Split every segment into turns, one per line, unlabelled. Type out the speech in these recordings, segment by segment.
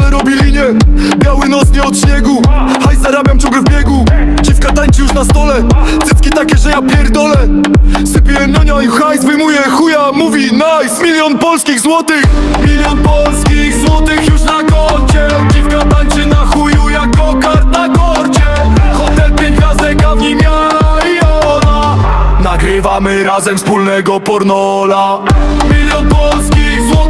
na stole robi linię. Biały nos nie od śniegu. Haj zarabiam ciągle w biegu. Dziwka tańczy już na stole. Cycki takie, że ja pierdolę. Sypię nonia i hajs wyjmuje chuja Mówi nice, milion polskich złotych. Milion polskich złotych już na koncie. Dziwka tańczy na chuju jak kokard na korcie. Hotel pięć gwiazdek, a w nim ja i ona. Nagrywamy razem wspólnego pornola. Milion polskich złotych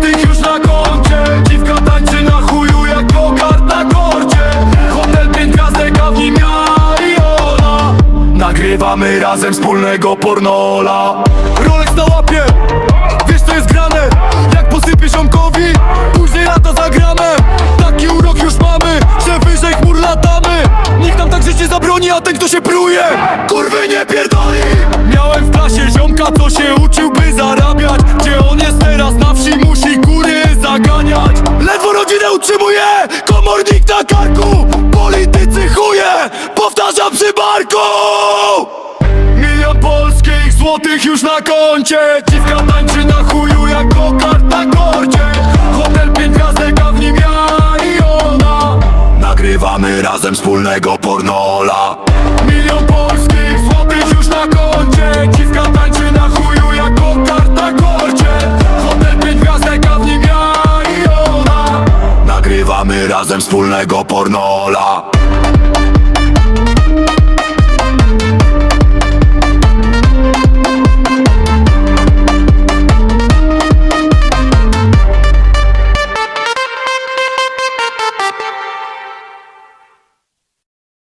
Nagrywamy razem wspólnego pornola. Rolex na łapie, wiesz co jest grane? Jak posypię ziomkowi, później to zagramy. Taki urok już mamy, że wyżej chmur latamy. Nikt nam tak życie zabroni, a ten kto się pruje Kurwy nie pierdoli. Miałem w klasie ziomka, co się uczył by zarabiać. Gdzie on jest teraz na wsi, musi góry zaganiać. Ledwo rodzinę utrzymuje, komornik już na koncie. Dziwka tańczy na chuju jak kokard na korcie Hotel pięć gwiazdek, a w nim ja i ona. Nagrywamy razem wspólnego pornola. Milion polskich złotych już na koncie. Dziwka tańczy na chuju jak kokard na korcie Hotel pięć gwiazdek, a w nim ja i ona. Nagrywamy razem wspólnego pornola